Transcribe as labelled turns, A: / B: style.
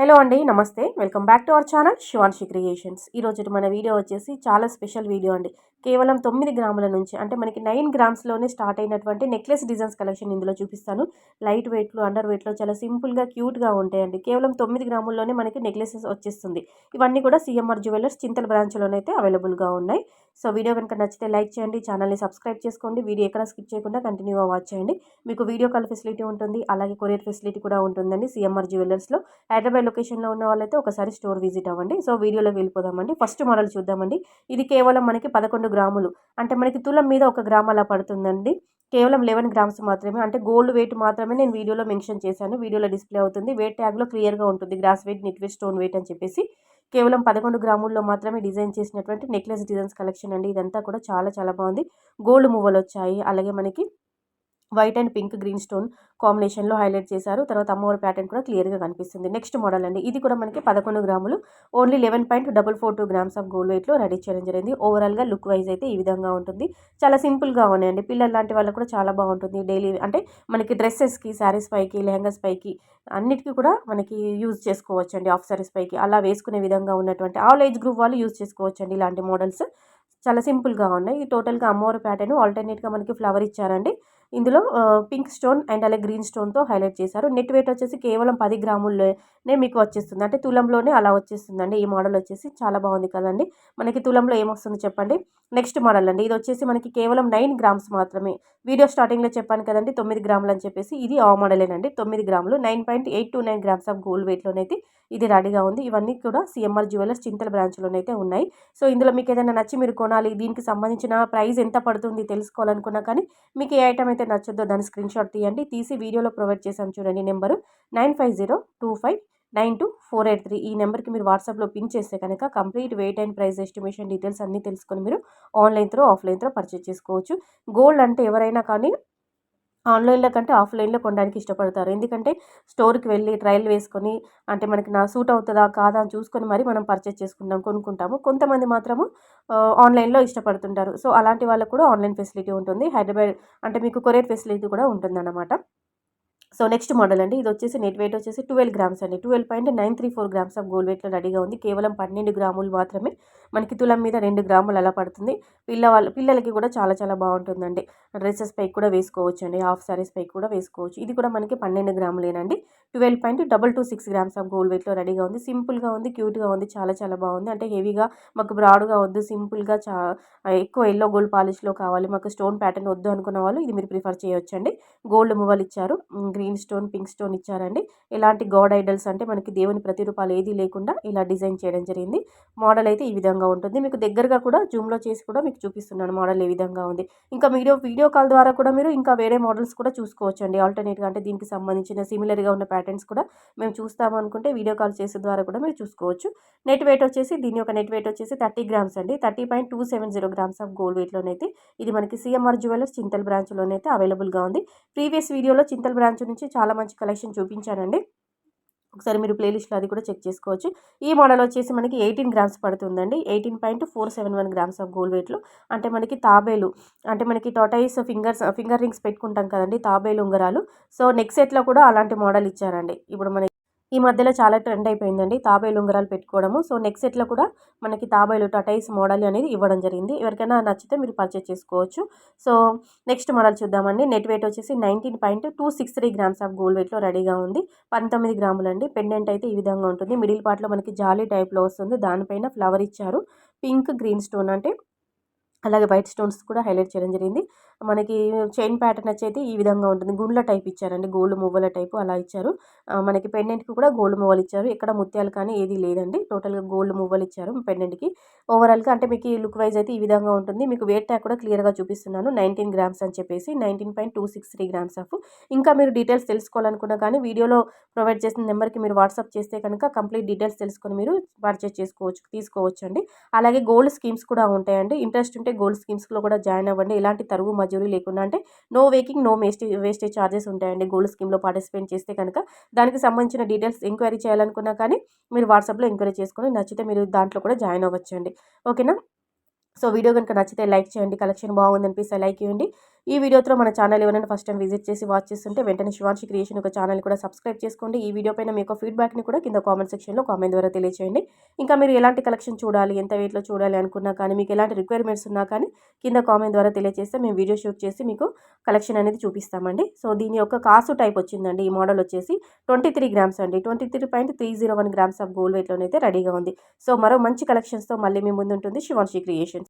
A: Hello అండి నమస్తే. Welcome back to our channel Shivanshi creations. ఈరోజు మన వీడియో వచ్చేసి చాలా స్పెషల్ వీడియో అండి. కేవలం తొమ్మిది గ్రాముల నుంచి అంటే మనకి నైన్ గ్రామ్స్లోనే స్టార్ట్ అయినటువంటి నెక్లెస్ డిజైన్స్ కలెక్షన్ ఇందులో చూపిస్తాను. లైట్ వెయిట్లు అండర్ వెయిట్లో చాలా సింపుల్గా క్యూట్గా ఉంటాయండి. కేవలం తొమ్మిది గ్రాముల్లోనే మనకి నెక్లెసెస్ వచ్చేస్తుంది. ఇవన్నీ కూడా సిఎంఆర్ జ్యువెలర్స్ చింతల బ్రాంచ్లోనైతే అవైలబుల్గా ఉన్నాయి. సో వీడియో కనుక నచ్చితే లైక్ చేయండి ఛానల్ని సబ్స్క్రైబ్ చేసుకోండి. వీడియో ఎక్కడ స్కిప్ చేయకుండా కంటిన్యూగా వాచ్ చేయండి. మీకు వీడియో కాల్ ఫెసిలిటీ ఉంటుంది అలాగే కొరియర్ ఫెసిలిటీ కూడా ఉంటుందండి సిఎంఆర్ జ్యువెలర్స్లో. హైదరాబాద్ లొకేషన్లో ఉన్న వాళ్ళైతే ఒకసారి స్టోర్ విజిట్ అవ్వండి. సో వీడియోలోకి వెళ్ళిపోదామండి. ఫస్ట్ మోడల్ చూద్దామండి. ఇది కేవలం మనకి పదకొండు గ్రాములు. అంటే మనకి తులం మీద ఒక గ్రామ్ అలా పడుతుందండి. కేవలం లెవెన్ గ్రామ్స్ మాత్రమే. అంటే గోల్డ్ వెయిట్ మాత్రమే నేను వీడియోలో మెన్షన్ చేశాను. వీడియోలో డిస్ప్లే అవుతుంది. వెయిట్ ట్యాగ్లో క్లియర్గా ఉంటుంది. Gross weight net weight stone weight అని చెప్పేసి. కేవలం పదకొండు గ్రాముల్లో మాత్రమే డిజైన్ చేసినటువంటి నెక్లెస్ డిజైన్స్ కలెక్షన్ అండి. ఇదంతా కూడా చాలా చాలా బాగుంది. గోల్డ్ మువ్వలు వచ్చాయి. అలాగే మనకి white and pink green stone కాంబినేషన్లో హైలైట్ చేశారు. తర్వాత అమ్మవారి ప్యాటర్న్ కూడా క్లియర్గా కనిపిస్తుంది. నెక్స్ట్ మోడల్ అండి. ఇది కూడా మనకి పదకొండు గ్రాములు. Only eleven point double four two grams of gold వెయిట్లో రెడీ చేయడం జరిగింది. ఓవరాల్గా లుక్ వైజ్ అయితే ఈ విధంగా ఉంటుంది. చాలా సింపుల్గా ఉన్నాయండి. పిల్లలు లాంటి వాళ్ళకి కూడా చాలా బాగుంటుంది. డైలీ అంటే మనకి డ్రెస్సెస్కి శారీస్ పైకి లెహంగాస్ పైకి అన్నిటికీ కూడా మనకి యూజ్ చేసుకోవచ్చు అండి ఆఫ్ శారీస్ పైకి అలా వేసుకునే విధంగా ఉన్నటువంటి ఆల్ ఏజ్ గ్రూప్ వాళ్ళు యూజ్ చేసుకోవచ్చు అండి ఇలాంటి మోడల్స్. చాలా సింపుల్గా ఉన్నాయి. ఈ టోటల్గా అమ్మవారి ప్యాటర్న్ ఆల్టర్నేట్గా మనకి ఫ్లవర్ ఇచ్చారండి. ఇందులో పింక్ స్టోన్ అండ్ అలాగే గ్రీన్ స్టోన్తో హైలైట్ చేశారు. నెట్ వెయిట్ వచ్చేసి కేవలం పది గ్రాముల్లోనే మీకు వచ్చేస్తుంది. అంటే తులంలోనే అలా వచ్చేస్తుందండి. ఈ మోడల్ వచ్చేసి చాలా బాగుంది కదండి. మనకి తులంలో ఏమొస్తుంది చెప్పండి. నెక్స్ట్ మోడల్ అండి. ఇది వచ్చేసి మనకి కేవలం నైన్ గ్రామ్స్ మాత్రమే. వీడియో స్టార్టింగ్లో చెప్పాను కదండి తొమ్మిది గ్రాములు అని చెప్పేసి ఇది ఆ మోడలేనండి. తొమ్మిది గ్రాములు nine point eight two nine grams of gold వెయిట్లోనైతే ఇది రెడీగా ఉంది. ఇవన్నీ కూడా సిఎంఆర్ జ్యువెలర్స్ చింతల బ్రాంచ్లోనైతే ఉన్నాయి. సో ఇందులో మీకు ఏదైనా నచ్చి మీరు కొనాలి దీనికి సంబంధించిన ప్రైస్ ఎంత పడుతుంది తెలుసుకోవాలనుకున్నా కానీ మీకు ఏ ఐటమ్ అయితే నచ్చొద్దో దాని స్క్రీన్ షాట్ తీయండి. తీసి వీడియోలో ప్రొవైడ్ చేశాను చూడండి. Number nine five zero two five nine two four eight three. ఈ నెంబర్కి మీరు వాట్సాప్లో పిన్ చేస్తే కనుక complete weight and price estimation details అన్నీ తెలుసుకొని మీరు online through offline through purchase చేసుకోవచ్చు. గోల్డ్ అంటే ఎవరైనా కానీ ఆన్లైన్లో కంటే ఆఫ్లైన్లో కొనడానికి ఇష్టపడతారు. ఎందుకంటే స్టోర్కి వెళ్ళి ట్రయల్ వేసుకొని అంటే మనకి నా సూట్ అవుతుందా కాదా అని చూసుకొని మరి మనం పర్చేస్ చేసుకుంటాం కొనుక్కుంటాము. కొంతమంది మాత్రము ఆన్లైన్లో ఇష్టపడుతుంటారు. సో అలాంటి వాళ్ళకు కూడా ఆన్లైన్ ఫెసిలిటీ ఉంటుంది. హైదరాబాద్ అంటే మీకు కొరియర్ ఫెసిలిటీ కూడా ఉంటుందన్నమాట. సో నెక్స్ట్ మోడల్ అండి. ఇది వచ్చేసి నెట్ వెయిట్ వచ్చేసి ట్వెల్వ్ గ్రామ్స్ అండి. Twelve point nine three four grams of gold వెయిట్లో రెడీగా ఉంది. కేవలం పన్నెండు గ్రాములు మాత్రమే మనకి తులం మీద రెండు గ్రాములు అలా పడుతుంది. పిల్లవాళ్ళ పిల్లలకి కూడా చాలా చాలా బాగుంటుందండి. డ్రెస్సెస్ పైకి కూడా వేసుకోవచ్చు అండి హాఫ్ సారీస్ పైకి కూడా వేసుకోవచ్చు. ఇది కూడా మనకి పన్నెండు గ్రాములేనండి. Twelve point double two six grams of gold వెయిట్లో రెడీగా ఉంది. సింపుల్గా ఉంది క్యూట్గా ఉంది చాలా చాలా బాగుంది. అంటే హెవీగా మాకు బ్రాడ్గా వద్దు సింపుల్గా చా ఎక్కువ ఎల్లో గోల్డ్ పాలిష్లో కావాలి. మాకు స్టోన్ ప్యాటర్న్ వద్దు అనుకున్న వాళ్ళు ఇది మీరు ప్రిఫర్ చేయొచ్చండి. గోల్డ్ మువ్వలు ఇచ్చారు. గ్రీన్ స్టోన్ పింక్ స్టోన్ ఇచ్చారండి. ఇలాంటి గాడ్ ఐడల్స్ అంటే మనకి దేవుని ప్రతిరూపాలు ఏది లేకుండా ఇలా డిజైన్ చేయడం జరిగింది. మోడల్ అయితే ఈ విధంగా ఉంటుంది. మీకు దగ్గరగా కూడా జూమ్లో చేసి కూడా మీకు చూపిస్తున్నాను మోడల్ ఏ విధంగా ఉంది. ఇంకా వీడియో వీడియో కాల్ ద్వారా కూడా మీరు ఇంకా వేరే మోడల్స్ కూడా చూసుకోవచ్చు అండి ఆల్టర్నేట్గా అంటే దీనికి సంబంధించిన సిమిలర్గా ఉన్న ప్యాటర్న్స్ కూడా మేము చూస్తాము అనుకుంటే వీడియో కాల్ చేసే ద్వారా కూడా మీరు చూసుకోవచ్చు. నెట్ వెయిట్ వచ్చేసి దీని యొక్క నెట్ వెయిట్ వచ్చేసి థర్టీ గ్రామ్స్ అండి. Thirty point two seven zero grams of gold వెయిట్లోనైతే ఇది మనకి సిఎంఆర్ జ్యువెలర్స్ చింతల్ బ్రాంచ్లోనైతే అవైలబుల్గా ఉంది. ప్రీవియస్ వీడియోలో చింతల్ బ్రాంచ్ నుంచి చాలా మంచి కలెక్షన్ చూపించానండి. ఒకసారి మీరు ప్లేలిస్ట్లో అది కూడా చెక్ చేసుకోవచ్చు. ఈ మోడల్ వచ్చేసి మనకి ఎయిటీన్ గ్రామ్స్ పడుతుందండి. Eighteen point four seven one grams of gold వెయిట్లో. అంటే మనకి తాబేలు అంటే మనకి టోటైస్ ఫింగర్స్ ఫింగర్ రింగ్స్ పెట్టుకుంటాం కదండి తాబేలు ఉంగరాలు. సో నెక్ సెట్లో కూడా అలాంటి మోడల్ ఇచ్చారండి. ఇప్పుడు మనకి ఈ మధ్యలో చాలా ట్రెండ్ అయిపోయిందండి. తాబేలు ఉంగరాలు పెట్టుకోవడము. సో నెక్స్ట్ సెట్లో కూడా మనకి తాబేలు టటైస్ మోడల్ అనేది ఇవ్వడం జరిగింది. ఎవరికైనా నచ్చితే మీరు పర్చేస్ చేసుకోవచ్చు. సో నెక్స్ట్ మోడల్ చూద్దామండి. నెట్ వెయిట్ వచ్చేసి nineteen point two six three grams of gold వెయిట్లో రెడీగా ఉంది. పంతొమ్మిది గ్రాములు అండి పెండెంట్ అయితే ఈ విధంగా ఉంటుంది. మిడిల్ పార్ట్లో మనకి జాలీ టైప్లో వస్తుంది. దానిపైన ఫ్లవర్ ఇచ్చారు. పింక్ గ్రీన్ స్టోన్ అంటే అలాగే వైట్ స్టోన్స్ కూడా హైలైట్ చేయడం జరిగింది. మనకి చైన్ ప్యాటర్న్ వచ్చేది ఈ విధంగా ఉంటుంది. గుండ్ల టైప్ ఇచ్చారండి. గోల్డ్ మువ్వల టైపు అలా ఇచ్చారు. మనకి పెండెంట్కి కూడా గోల్డ్ మువ్వలు ఇచ్చారు. ఇక్కడ ముత్యాలు కానీ ఏది లేదండి. టోటల్గా గోల్డ్ మువ్వలు ఇచ్చారు పెండెంట్కి ఓవరాల్గా అంటే మీకు లుక్ వైజ్ అయితే ఈ విధంగా ఉంటుంది. మీకు వెయిట్ ట్యాగ్ కూడా క్లియర్గా చూపిస్తున్నాను. నైన్టీన్ గ్రామ్స్ అని చెప్పేసి nineteen point two six three grams of ఇంకా మీరు డీటెయిల్స్ తెలుసుకోవాలనుకున్నా కానీ వీడియోలో ప్రొవైడ్ చేసిన నెంబర్కి మీరు వాట్సాప్ చేస్తే కనుక కంప్లీట్ డీటెయిల్స్ తెలుసుకొని మీరు పర్చేస్ చేసుకోవచ్చు తీసుకోవచ్చు అండి అలాగే గోల్డ్ స్కీమ్స్ కూడా ఉంటాయండి. ఇంట్రెస్ట్ ఉంటే గోల్డ్ స్కీమ్స్లో కూడా జాయిన్ అవ్వండి. ఎలాంటి తరుగు మజూరీ లేకుండా అంటే no waking no wastage wastage charges ఉంటాయండి గోల్డ్ స్కీమ్లో పార్టిసిపేట్ చేస్తే కనుక. దానికి సంబంధించిన డీటెయిల్స్ ఎంక్వైరీ చేయాలనుకున్నా కానీ మీరు వాట్సాప్లో ఎంక్వైరీ చేసుకొని నచ్చితే మీరు దాంట్లో కూడా జాయిన్ అవ్వచ్చండి. ఓకేనా? సో వీడియో కనుక నచ్చితే లైక్ చేయండి. కలెక్షన్ బాగుంది అనిపిస్తే లైక్ చేయండి. ఈ వీడియోతో మన ఛానల్ ఎవరైనా ఫస్ట్ టైం విజిట్ చేసి వాచ్ చేస్తుంటే వెంటనే శివాన్షి క్రియేషన్ ఒక ఛానల్ కూడా సబ్స్క్రైబ్ చేసుకోండి. ఈ వీడియో పైన మీకు ఫీడ్బ్యాక్ని కూడా కింద కామెంట్ సెక్షన్లో కామెంట్ ద్వారా తెలియచేయండి. ఇంకా మీరు ఎలాంటి కలెక్షన్ చూడాలి ఎంత వెయిట్లో చూడాలి అనుకున్నా కానీ మీకు ఎలాంటి రిక్వైర్మెంట్స్ ఉన్నా కానీ కింద కామెంట్ ద్వారా తెలియజేస్తే మేము వీడియో షూట్ చేసి మీకు కలెక్షన్ అనేది చూపిస్తామండి. సో దీని యొక్క కాసు టైప్ వచ్చిందండి. ఈ మోడల్ వచ్చేసి ట్వంటీ త్రీ గ్రామ్స్ అండి twenty three point three zero one grams of gold వెయిట్లోనైతే రెడీగా ఉంది. సో మరో మంచి కలెక్షన్స్తో మళ్ళీ మీ ముందు ఉంటుంది శివాన్షి క్రియేషన్స్